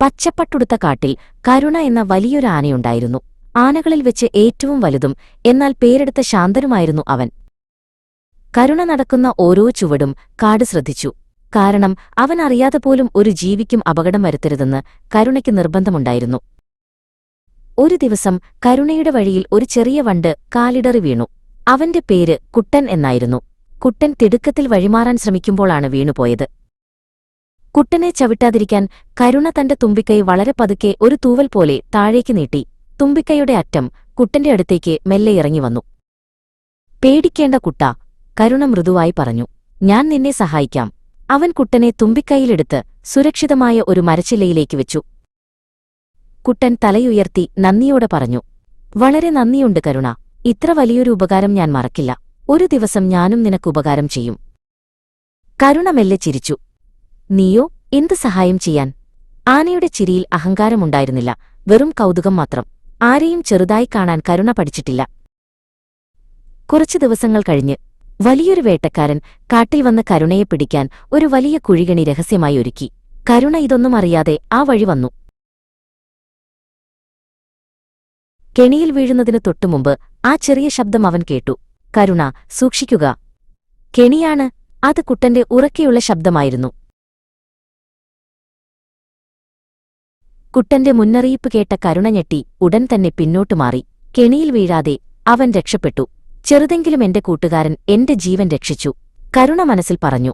പച്ചപ്പട്ടുടുത്ത കാട്ടിൽ കരുണ എന്ന വലിയൊരു ആനയുണ്ടായിരുന്നു. ആനകളിൽ വെച്ച് ഏറ്റവും വലുതും എന്നാൽ പേരെടുത്ത ശാന്തനുമായിരുന്നു അവൻ. കരുണ നടക്കുന്ന ഓരോ ചുവടും കാട് ശ്രദ്ധിച്ചു. കാരണം അവൻ അറിയാതെ പോലും ഒരു ജീവിക്കും അപകടം വരുത്തരുതെന്ന് കരുണയ്ക്ക് നിർബന്ധമുണ്ടായിരുന്നു. ഒരു ദിവസം കരുണയുടെ വഴിയിൽ ഒരു ചെറിയ വണ്ട് കാലിടറി വീണു. അവന്റെ പേര് കുട്ടൻ എന്നായിരുന്നു. കുട്ടൻ തിടുക്കത്തിൽ വഴിമാറാൻ ശ്രമിക്കുമ്പോഴാണ് വീണുപോയത്. കുട്ടനെ ചവിട്ടാതിരിക്കാൻ കരുണ തന്റെ തുമ്പിക്കൈ വളരെ പതുക്കെ ഒരു തൂവൽ പോലെ താഴേക്ക് നീട്ടി. തുമ്പിക്കൈയുടെ അറ്റം കുട്ടന്റെ അടുത്തേക്ക് മെല്ലെ ഇറങ്ങി വന്നു. പേടിക്കേണ്ട കുട്ട കരുണ മൃദുവായി പറഞ്ഞു. ഞാൻ നിന്നെ സഹായിക്കാം. അവൻ കുട്ടനെ തുമ്പിക്കൈയിലെടുത്ത് സുരക്ഷിതമായ ഒരു മരച്ചില്ലയിലേക്ക് വെച്ചു. കുട്ടൻ തലയുയർത്തി നന്ദിയോടെ പറഞ്ഞു വളരെ നന്ദിയുണ്ട് കരുണ. ഇത്ര വലിയൊരു ഉപകാരം ഞാൻ മറക്കില്ല. ഒരു ദിവസം ഞാനും നിനക്ക് ഉപകാരം ചെയ്യും. കരുണ മെല്ലെ ചിരിച്ചു. നീയോ? എന്ത് സഹായം ചെയ്യാൻ? ആനയുടെ ചിരിയിൽ അഹങ്കാരമുണ്ടായിരുന്നില്ല. വെറും കൗതുകം മാത്രം. ആരെയും ചെറുതായി കാണാൻ കരുണ പഠിച്ചിട്ടില്ല. കുറച്ചു ദിവസങ്ങൾ കഴിഞ്ഞ് വലിയൊരു വേട്ടക്കാരൻ കാട്ടിൽ വന്ന് കരുണയെ പിടിക്കാൻ ഒരു വലിയ കുഴികണി രഹസ്യമായി ഒരുക്കി. കരുണ ഇതൊന്നും അറിയാതെ ആ വഴി വന്നു. കെണിയിൽ വീഴുന്നതിന് തൊട്ടുമുമ്പ് ആ ചെറിയ ശബ്ദം അവൻ കേട്ടു. കരുണ സൂക്ഷിക്കുക. കെണിയാണ്? അത് കുട്ടന്റെ ഉറക്കെയുള്ള ശബ്ദമായിരുന്നു. കുട്ടന്റെ മുന്നറിയിപ്പ് കേട്ട കരുണ ഞെട്ടി ഉടൻ തന്നെ പിന്നോട്ടു മാറി. കെണിയിൽ വീഴാതെ അവൻ രക്ഷപ്പെട്ടു. ചെറുതെങ്കിലും എന്റെ കൂട്ടുകാരൻ എന്റെ ജീവൻ രക്ഷിച്ചു. കരുണ മനസ്സിൽ പറഞ്ഞു